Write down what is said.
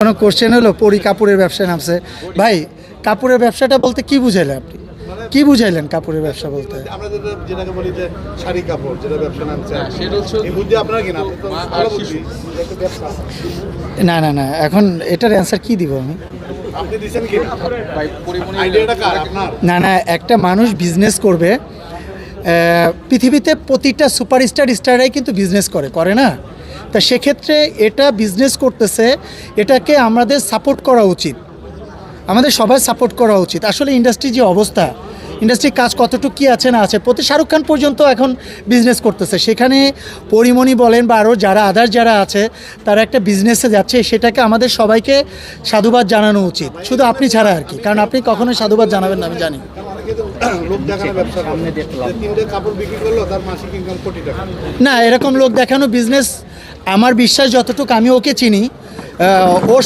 কোনো কোশ্চেন হলো? পরি কাপড়ের ব্যবসায় নামছে। ভাই কাপড়ের ব্যবসাটা বলতে কি বুঝাইলেন আপনি? কি বুঝাইলেন কাপড়ের ব্যবসা বলতে? আমরা যেটা যেটাকে বলি যে শাড়ি কাপড় যেটা ব্যবসা নামছে সেটা হচ্ছে এই বুদ্ধি আপনার ব্যবসা। না না না এখন এটার অ্যান্সার কি দিব আমি? না না একটা মানুষ বিজনেস করবে পৃথিবীতে প্রতিটা সুপারস্টার স্টারাই কিন্তু বিজনেস করে করে না? তা সেক্ষেত্রে এটা বিজনেস করতেছে এটাকে আমাদের সাপোর্ট করা উচিত। আমাদের সবাই সাপোর্ট করা উচিত। আসলে ইন্ডাস্ট্রি যে অবস্থা ইন্ডাস্ট্রির কাজ কতটুকু কী আছে না আছে প্রতি শাহরুখ খান পর্যন্ত এখন বিজনেস করতেছে। সেখানে পরিমণি বলেন বা আরও যারা আদার যারা আছে তারা একটা বিজনেসে যাচ্ছে সেটাকে আমাদের সবাইকে সাধুবাদ জানানো উচিত। শুধু আপনি ছাড়া আর কি কারণ আপনি কখনোই সাধুবাদ জানাবেন না আমি জানি। অনেকে তো লোক দেখানো ব্যবসা সামনে দেখলাম। তিনটে কাপড় বিক্রি করল তার মাসিক ইনকাম কোটি টাকা। না এরকম লোক দেখানো বিজনেস আমার বিশ্বাস যতটুকু আমি ওকে চিনি ও